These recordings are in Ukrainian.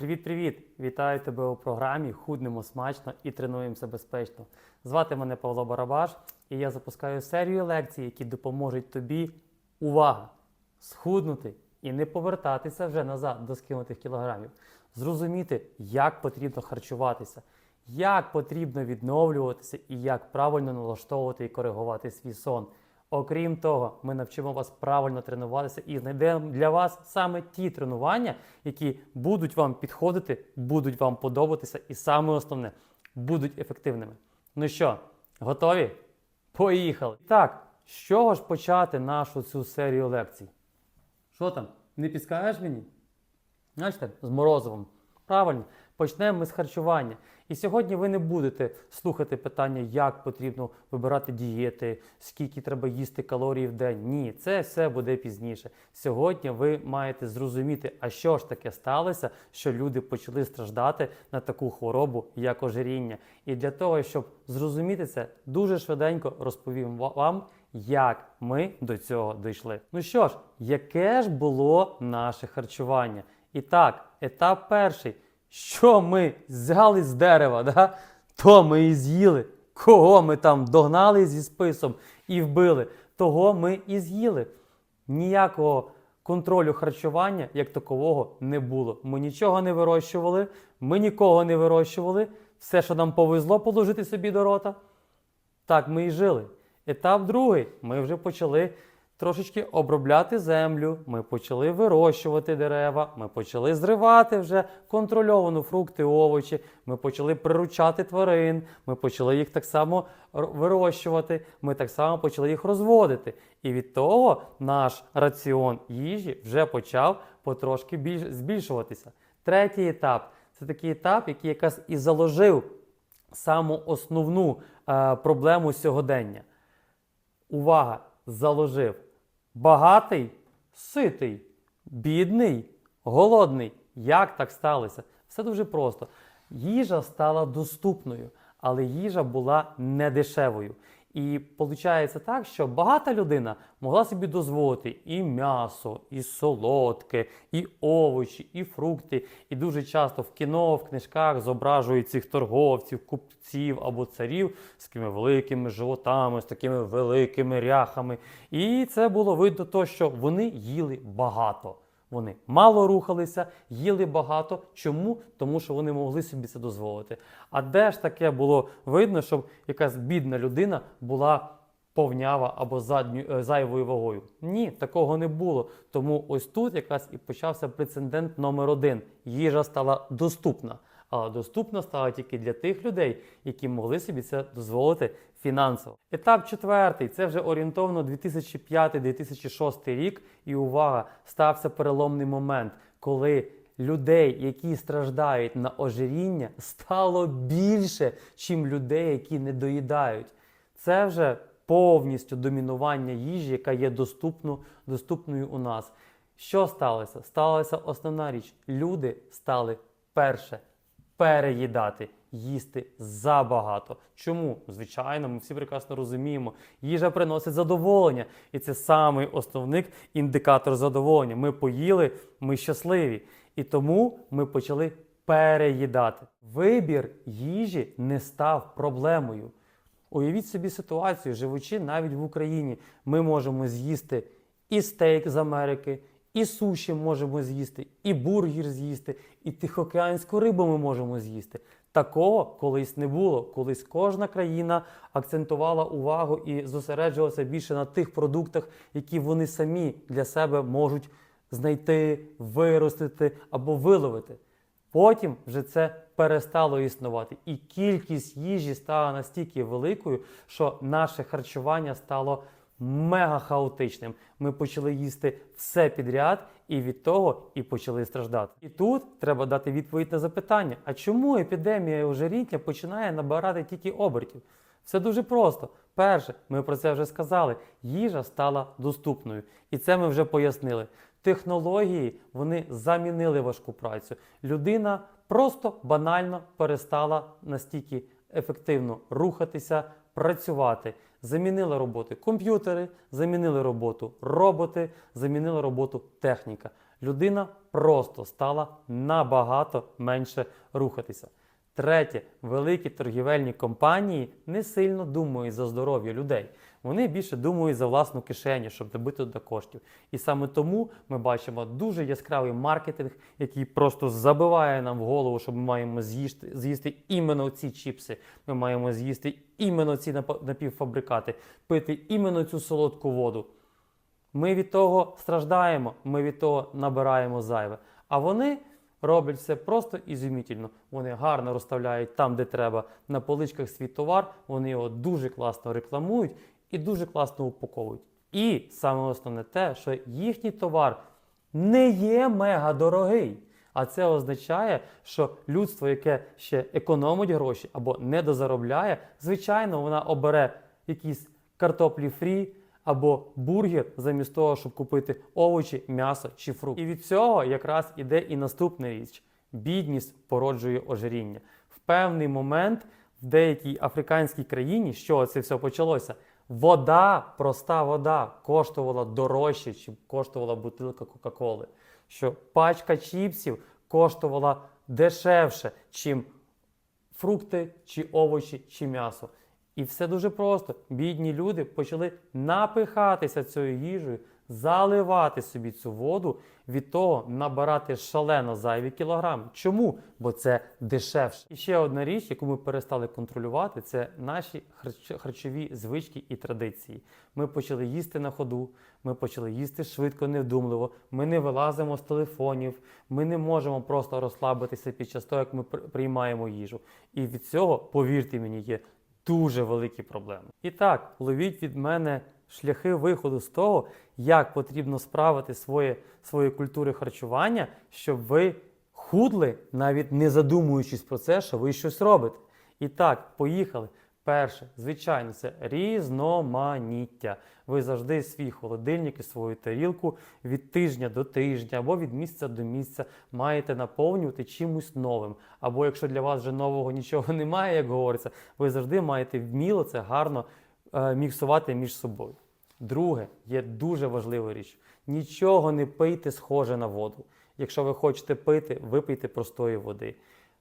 Привіт-привіт! Вітаю тебе у програмі Худнемо смачно і тренуємося безпечно. Звати мене Павло Барабаш, і я запускаю серію лекцій, які допоможуть тобі увага! Схуднути і не повертатися вже назад до скинутих кілограмів. Зрозуміти, як потрібно харчуватися, як потрібно відновлюватися і як правильно налаштовувати і коригувати свій сон. Окрім того, ми навчимо вас правильно тренуватися і знайдемо для вас саме ті тренування, які будуть вам підходити, будуть вам подобатися, і саме основне будуть ефективними. Ну що, готові? Поїхали! Так, з чого ж почати нашу цю серію лекцій? Що там? Не підскажеш мені? Бачите, з морозивом. Правильно, почнемо ми з харчування. І сьогодні ви не будете слухати питання, як потрібно вибирати дієти, скільки треба їсти калорій в день. Ні, це все буде пізніше. Сьогодні ви маєте зрозуміти, а що ж таке сталося, що люди почали страждати на таку хворобу, як ожиріння. І для того, щоб зрозуміти це, дуже швиденько розповім вам, як ми до цього дійшли. Ну що ж, яке ж було наше харчування? І так, етап перший. Що ми взяли з дерева, да? то ми і з'їли. Кого ми там догнали зі списом і вбили, того ми і з'їли. Ніякого контролю харчування як такового не було. Ми нічого не вирощували, ми нікого не вирощували. Все, що нам повезло положити собі до рота, так ми і жили. Етап другий. Ми вже почали трошечки обробляти землю, ми почали вирощувати дерева, ми почали зривати вже контрольовану фрукти, овочі, ми почали приручати тварин, ми почали їх так само вирощувати, ми так само почали їх розводити. І від того наш раціон їжі вже почав потрошки більш збільшуватися. Третій етап це такий етап, який якраз і заложив саму основну е, проблему сьогодення. Увага! Заложив. Багатий, ситий, бідний, голодний. Як так сталося? Все дуже просто. Їжа стала доступною, але їжа була недешевою. І виходить так, що багата людина могла собі дозволити і м'ясо, і солодке, і овочі, і фрукти. І дуже часто в кіно, в книжках зображують цих торговців, купців або царів з такими великими животами, з такими великими ряхами. І це було видно, то, що вони їли багато. Вони мало рухалися, їли багато. Чому? Тому що вони могли собі це дозволити. А де ж таке було видно, щоб якась бідна людина була повнява або задню, е, зайвою вагою? Ні, такого не було. Тому ось тут якраз і почався прецедент номер один. Їжа стала доступна. Але доступна стала тільки для тих людей, які могли собі це дозволити фінансово. Етап четвертий це вже орієнтовно 2005-2006 рік. І увага, стався переломний момент, коли людей, які страждають на ожиріння, стало більше, чим людей, які не доїдають. Це вже повністю домінування їжі, яка є доступну, доступною у нас. Що сталося? Сталася основна річ. Люди стали перше переїдати, їсти забагато. Чому? Звичайно, ми всі прекрасно розуміємо. Їжа приносить задоволення, і це самий основний індикатор задоволення. Ми поїли, ми щасливі. І тому ми почали переїдати. Вибір їжі не став проблемою. Уявіть собі ситуацію, живучи навіть в Україні, ми можемо з'їсти і стейк з Америки, і суші можемо з'їсти, і бургер з'їсти, і тихоокеанську рибу ми можемо з'їсти. Такого колись не було. Колись кожна країна акцентувала увагу і зосереджувалася більше на тих продуктах, які вони самі для себе можуть знайти, виростити або виловити. Потім вже це перестало існувати, і кількість їжі стала настільки великою, що наше харчування стало мега хаотичним. Ми почали їсти все підряд, і від того і почали страждати. І тут треба дати відповідь на запитання: а чому епідемія ожиріння починає набирати тільки обертів? Все дуже просто. Перше, ми про це вже сказали. Їжа стала доступною, і це ми вже пояснили. Технології вони замінили важку працю. Людина просто банально перестала настільки ефективно рухатися, працювати. Замінили роботи комп'ютери, замінили роботу роботи, замінила роботу техніка. Людина просто стала набагато менше рухатися. Третє, великі торгівельні компанії не сильно думають за здоров'я людей. Вони більше думають за власну кишеню, щоб добити до коштів. І саме тому ми бачимо дуже яскравий маркетинг, який просто забиває нам в голову, що ми маємо з'їсти, з'їсти іменно ці чіпси. Ми маємо з'їсти іменно ці напівфабрикати, пити іменно цю солодку воду. Ми від того страждаємо, ми від того набираємо зайве. А вони роблять все просто і зумітельно. Вони гарно розставляють там, де треба, на поличках свій товар, вони його дуже класно рекламують і дуже класно упаковують. І саме основне те, що їхній товар не є мега дорогий. А це означає, що людство, яке ще економить гроші або недозаробляє, звичайно, вона обере якісь картоплі фрі або бургер замість того, щоб купити овочі, м'ясо чи фрукт. І від цього якраз іде і наступна річ: бідність породжує ожиріння. В певний момент в деякій африканській країні, що це все почалося, вода, проста вода, коштувала дорожче, чим коштувала бутилка Кока-Коли. Що пачка чіпсів коштувала дешевше, чим фрукти, чи овочі, чи м'ясо. І все дуже просто. Бідні люди почали напихатися цією їжею, заливати собі цю воду, від того набирати шалено зайві кілограми. Чому? Бо це дешевше. І ще одна річ, яку ми перестали контролювати, це наші харч- харчові звички і традиції. Ми почали їсти на ходу, ми почали їсти швидко, невдумливо. Ми не вилазимо з телефонів, ми не можемо просто розслабитися під час того, як ми приймаємо їжу. І від цього, повірте мені, є дуже великі проблеми. І так, ловіть від мене шляхи виходу з того, як потрібно справити своє, свої культури харчування, щоб ви худли, навіть не задумуючись про це, що ви щось робите. І так, поїхали. Перше, звичайно, це різноманіття. Ви завжди свій холодильник і свою тарілку від тижня до тижня або від місця до місця маєте наповнювати чимось новим. Або якщо для вас вже нового нічого немає, як говориться, ви завжди маєте вміло це гарно е, міксувати між собою. Друге, є дуже важлива річ: нічого не пийте схоже на воду. Якщо ви хочете пити, випийте простої води.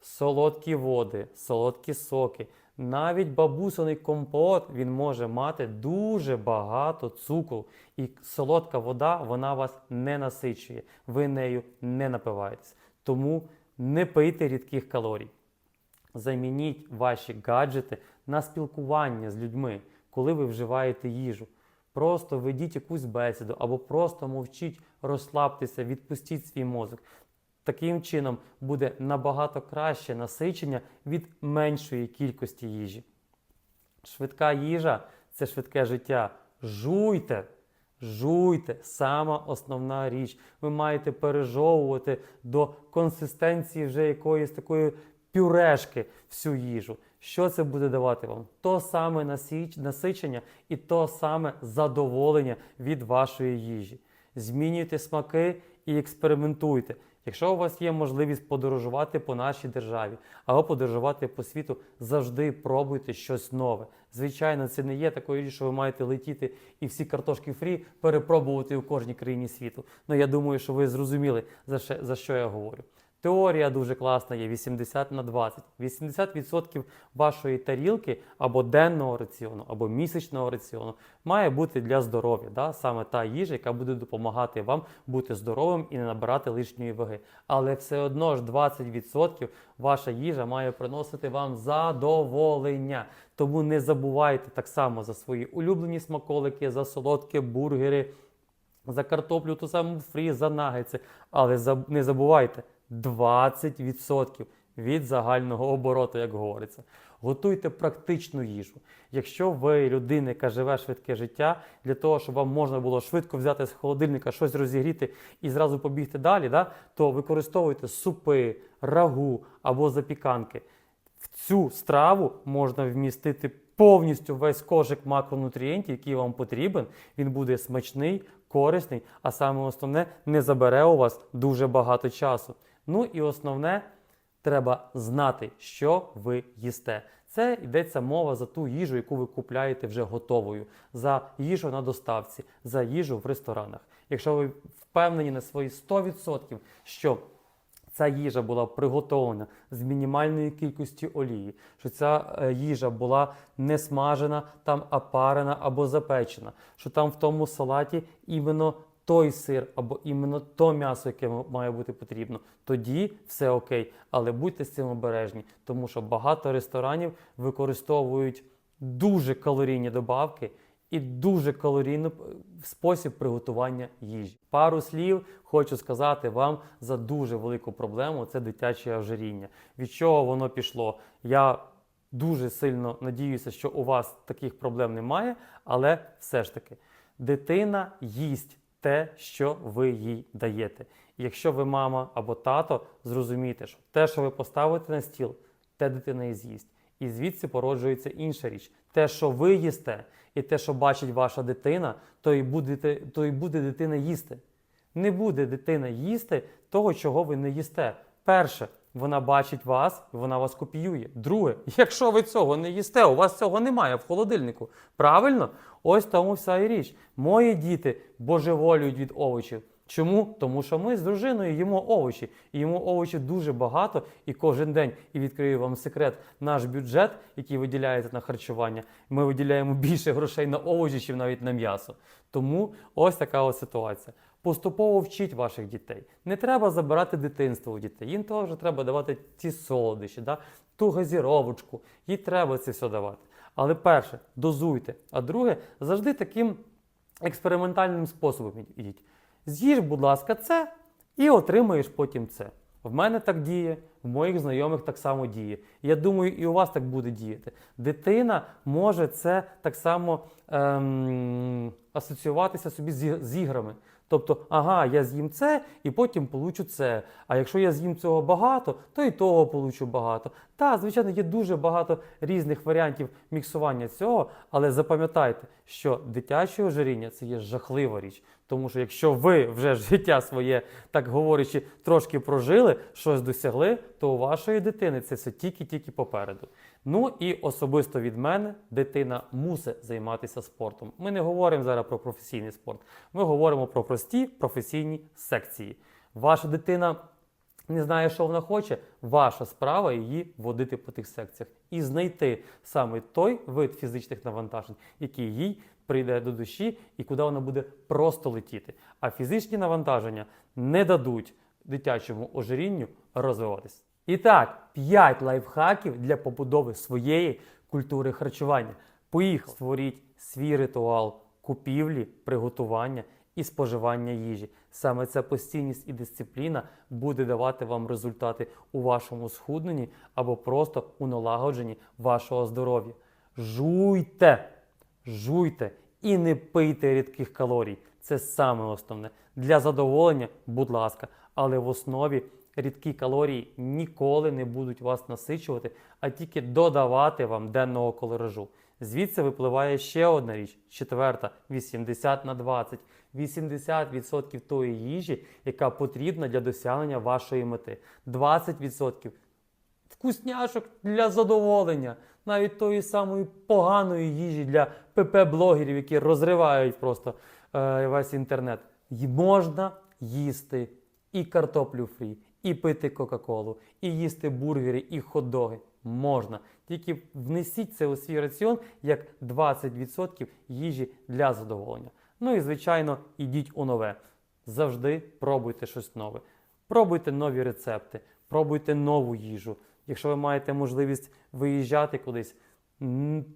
Солодкі води, солодкі соки, навіть бабусиний компот він може мати дуже багато цукру. І солодка вода вона вас не насичує, ви нею не напиваєтесь. Тому не пийте рідких калорій. Замініть ваші гаджети на спілкування з людьми, коли ви вживаєте їжу. Просто ведіть якусь бесіду або просто мовчіть, розслабтеся, відпустіть свій мозок. Таким чином буде набагато краще насичення від меншої кількості їжі. Швидка їжа це швидке життя. Жуйте, жуйте, сама основна річ. Ви маєте пережовувати до консистенції вже якоїсь такої пюрешки всю їжу. Що це буде давати вам? То саме насичення і то саме задоволення від вашої їжі. Змінюйте смаки і експериментуйте. Якщо у вас є можливість подорожувати по нашій державі або подорожувати по світу, завжди пробуйте щось нове. Звичайно, це не є такою річ, що ви маєте летіти і всі картошки фрі перепробувати у кожній країні світу. Ну я думаю, що ви зрозуміли за що, я говорю. Теорія дуже класна є 80 на 20. 80% вашої тарілки або денного раціону, або місячного раціону має бути для здоров'я. Да? Саме та їжа, яка буде допомагати вам бути здоровим і не набирати лишньої ваги. Але все одно ж 20% ваша їжа має приносити вам задоволення. Тому не забувайте так само за свої улюблені смаколики, за солодкі бургери, за картоплю, ту саму фрі, за нагетси. Але не забувайте 20% від загального обороту, як говориться. Готуйте практичну їжу. Якщо ви людина, яка живе швидке життя, для того, щоб вам можна було швидко взяти з холодильника щось розігріти і зразу побігти далі, да, то використовуйте супи, рагу або запіканки. В цю страву можна вмістити повністю весь кошик макронутрієнтів, який вам потрібен. Він буде смачний, корисний, а саме основне не забере у вас дуже багато часу. Ну і основне, треба знати, що ви їсте. Це йдеться мова за ту їжу, яку ви купляєте вже готовою, за їжу на доставці, за їжу в ресторанах. якщо ви впевнені на свої 100%, що ця їжа була приготовлена з мінімальної кількості олії, що ця е, їжа була не смажена, там, а або запечена, що там в тому салаті іменно той сир або іменно то м'ясо, яке має бути потрібно, тоді все окей. Але будьте з цим обережні, тому що багато ресторанів використовують дуже калорійні добавки і дуже калорійний спосіб приготування їжі. Пару слів хочу сказати вам за дуже велику проблему це дитяче ожиріння. Від чого воно пішло? Я дуже сильно надіюся, що у вас таких проблем немає, але все ж таки, дитина їсть те, що ви їй даєте. І якщо ви мама або тато, зрозумійте, що те, що ви поставите на стіл, те дитина і з'їсть. І звідси породжується інша річ. Те, що ви їсте, і те, що бачить ваша дитина, то і буде, то і буде дитина їсти. Не буде дитина їсти того, чого ви не їсте. Перше, вона бачить вас, вона вас копіює. Друге, якщо ви цього не їсте, у вас цього немає в холодильнику. Правильно? Ось тому вся і річ. Мої діти божеволюють від овочів. Чому? Тому що ми з дружиною їмо овочі. І їмо овочі дуже багато і кожен день. І відкрию вам секрет, наш бюджет, який виділяється на харчування, ми виділяємо більше грошей на овочі, ніж навіть на м'ясо. Тому ось така ось ситуація. Поступово вчіть ваших дітей. Не треба забирати дитинство у дітей. Їм теж треба давати ці солодощі, да? ту газіровочку. Їй треба це все давати. Але перше, дозуйте. А друге, завжди таким експериментальним способом ідіть. З'їж, будь ласка, це і отримаєш потім це. В мене так діє, в моїх знайомих так само діє. Я думаю, і у вас так буде діяти. Дитина може це так само ем, асоціюватися собі з, з іграми. Тобто, ага, я з'їм це і потім получу це. А якщо я з'їм цього багато, то і того получу багато. Та, звичайно, є дуже багато різних варіантів міксування цього, але запам'ятайте, що дитяче ожиріння це є жахлива річ. Тому що якщо ви вже життя своє, так говорячи, трошки прожили, щось досягли, то у вашої дитини це все тільки-тільки попереду. Ну і особисто від мене дитина мусить займатися спортом. Ми не говоримо зараз про професійний спорт, ми говоримо про прості професійні секції. Ваша дитина не знає, що вона хоче, ваша справа її водити по тих секціях і знайти саме той вид фізичних навантажень, який їй прийде до душі і куди вона буде просто летіти. А фізичні навантаження не дадуть дитячому ожирінню розвиватися. І так, 5 лайфхаків для побудови своєї культури харчування. Поїхали! Створіть свій ритуал купівлі, приготування і споживання їжі. Саме ця постійність і дисципліна буде давати вам результати у вашому схудненні або просто у налагодженні вашого здоров'я. Жуйте! Жуйте і не пийте рідких калорій. Це саме основне. Для задоволення, будь ласка, але в основі рідкі калорії ніколи не будуть вас насичувати, а тільки додавати вам денного калоражу. Звідси випливає ще одна річ, четверта 80 на 20. 80% тої їжі, яка потрібна для досягнення вашої мети. 20% вкусняшок для задоволення, навіть тої самої поганої їжі для ПП-блогерів, які розривають просто е, весь інтернет. Можна їсти і картоплю фрі, і пити Кока-Колу, і їсти бургери, і хот-доги. Можна. Тільки внесіть це у свій раціон як 20% їжі для задоволення. Ну і, звичайно, ідіть у нове. Завжди пробуйте щось нове. Пробуйте нові рецепти, пробуйте нову їжу. Якщо ви маєте можливість виїжджати кудись,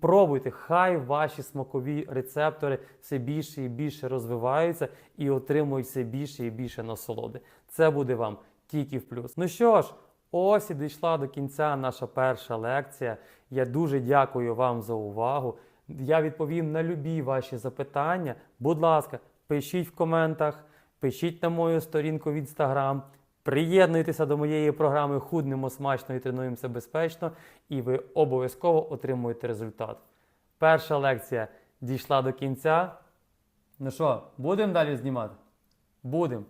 пробуйте, хай ваші смакові рецептори все більше і більше розвиваються і отримують все більше і більше насолоди. Це буде вам тільки в плюс. Ну що ж, ось і дійшла до кінця наша перша лекція. Я дуже дякую вам за увагу. Я відповім на любі ваші запитання. Будь ласка, пишіть в коментах, пишіть на мою сторінку в інстаграм. Приєднуйтеся до моєї програми Худнемо смачно і тренуємося безпечно, і ви обов'язково отримуєте результат. Перша лекція дійшла до кінця. Ну що, будемо далі знімати? Будемо.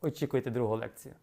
Очікуйте другу лекцію.